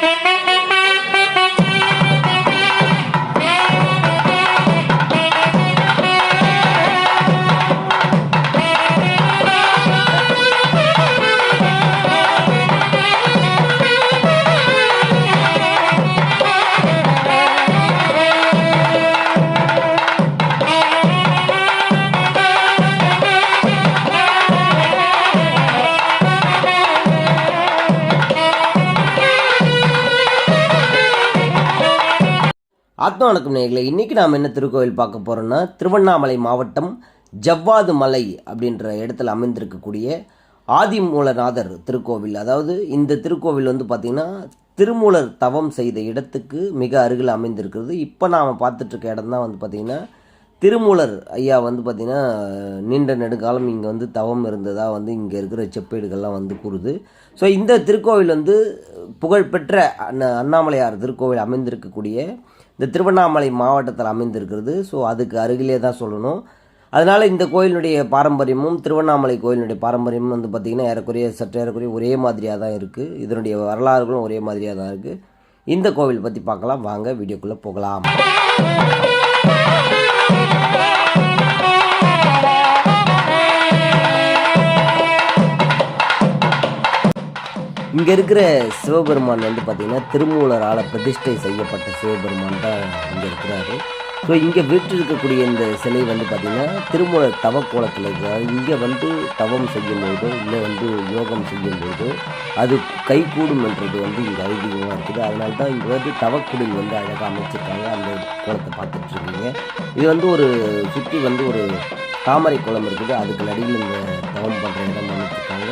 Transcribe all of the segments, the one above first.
Música ஆத்மா வணக்கம் இன்றைக்கி நாம் என்ன திருக்கோவில் பார்க்க போகிறோம்னா திருவண்ணாமலை மாவட்டம் ஜவ்வாது மலை அப்படின்ற இடத்துல அமைந்திருக்கக்கூடிய ஆதிமூலநாதர் திருக்கோவில். அதாவது இந்த திருக்கோவில் வந்து பார்த்திங்கன்னா திருமூலர் தவம் செய்த இடத்துக்கு மிக அருகில் அமைந்திருக்கிறது. இப்போ நாம் பார்த்துட்ருக்க இடம் தான் வந்து பார்த்திங்கன்னா திருமூலர் ஐயா வந்து பார்த்திங்கன்னா நீண்ட நெடுங்காலம் இங்கே வந்து தவம் இருந்ததாக வந்து இங்கே இருக்கிற செப்பேடுகள்லாம் வந்து கூறுது. ஸோ இந்த திருக்கோவில் வந்து புகழ்பெற்ற அண்ண அண்ணாமலையார் திருக்கோவில் அமைந்திருக்கக்கூடிய இந்த திருவண்ணாமலை மாவட்டத்தில் அமைந்திருக்கிறது. ஸோ அதுக்கு அருகிலே தான் சொல்லணும். அதனால் இந்த கோயிலினுடைய பாரம்பரியமும் திருவண்ணாமலை கோயிலினுடைய பாரம்பரியமும் வந்து பார்த்திங்கன்னா ஏறக்குறைய சற்று ஏறக்குறைய ஒரே மாதிரியாக தான் இருக்குது இதனுடைய வரலாறுகளும் ஒரே மாதிரியாக தான் இருக்குது இந்த கோவில் பற்றி பார்க்கலாம். வாங்க வீடியோக்குள்ளே போகலாம். இங்கே இருக்கிற சிவபெருமான் வந்து பார்த்திங்கன்னா திருமூலரால் பிரதிஷ்டை செய்யப்பட்ட சிவபெருமான் தான் இங்கே இருக்கிறாரு. ஸோ இங்கே வீற்றிருக்கக்கூடிய இந்த சிலை வந்து பார்த்திங்கன்னா திருமூலர் தவக்கோலத்தில் இருக்கிறார் இங்கே வந்து தவம் செய்யும்போதோ இல்லை வந்து யோகம் செய்யும்போதோ அது கைகூடும் என்றது வந்து இங்கே ஐதீகமாக இருக்குது. அதனால தான் இங்கே வந்து தவக்குடில் வந்து அழகாக அமைச்சிருக்காங்க. அந்த கோலத்தை பார்த்துட்ருக்கீங்க இது வந்து ஒரு சுற்றி வந்து ஒரு தாமரை குளம் இருக்குது. அதுக்கு நடுவில் இந்த தவம் பண்ணுற இடம் அமைச்சிருக்காங்க.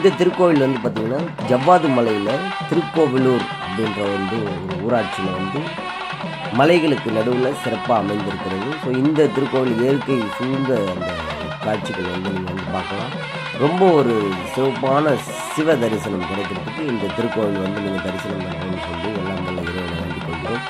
இந்த திருக்கோவில் வந்து பார்த்திங்கன்னா ஜவ்வாது மலையில் திருக்கோவிலூர் அப்படின்ற வந்து ஒரு ஊராட்சியில் வந்து மலைகளுக்கு நடுவில் சிறப்பாக அமைந்திருக்கிறது. ஸோ இந்த திருக்கோவில் இயற்கை சூழ்ந்த அந்த காட்சிகள் வந்து நீங்கள் வந்து பார்க்கலாம். ரொம்ப ஒரு சிறப்பான சிவ தரிசனம் கிடைக்கிறதுக்கு இந்த திருக்கோவில் வந்து நீங்கள் தரிசனம் பண்ணணும்னு சொல்லி எல்லாம் நல்ல இறைவனை வேண்டிக் கொள்கிறோம்.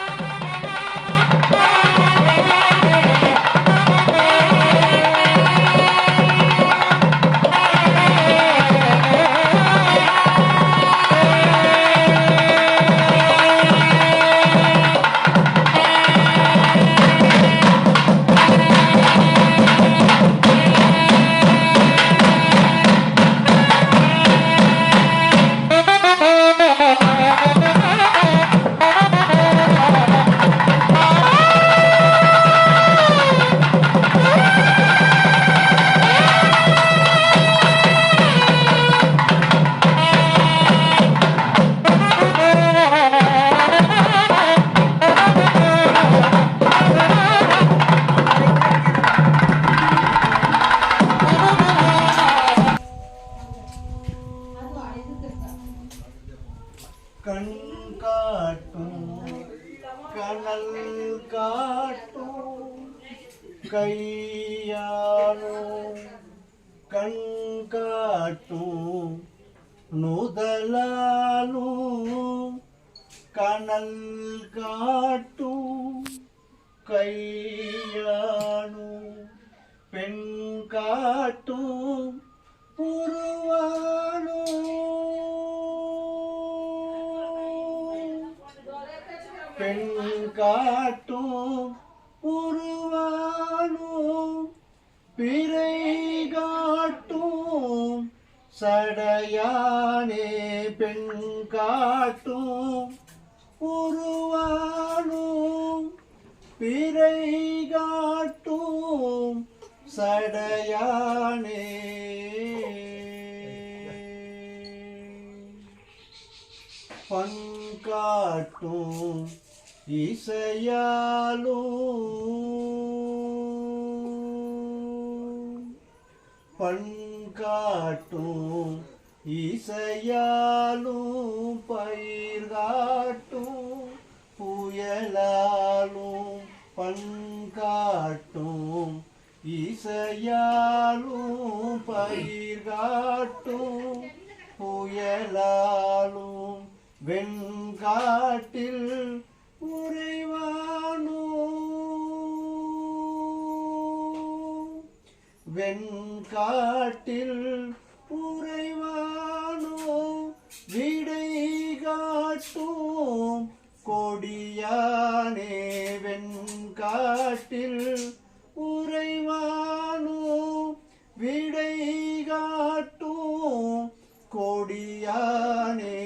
காட்டும் கனல் காட்டும் கையானும் கண் காட்டும் நுதலாலும் கனல் காட்டும் கையானும் பெண் காட்டும் உருவானும் பெண் காட்டும் உருவானோம் பிறை காட்டும் சடையானே பெண் காட்டும் உருவானோம் பிறை காட்டும் சடையானே. பண் காட்டும் இசையாலும் பண்காட்டும் காட்டும் இசையாலும் பயிர் காட்டும் புயலாலும் பண் காட்டும் இசையாலும் பயிர் காட்டும் புயலாலும் வெண்காட்டில் உறைவானோ வெண்காட்டில் உறைவானோ விடை காட்டும் கொடியானே. வெண்காட்டில் உறைவானோ விடை காட்டும் கொடியானே.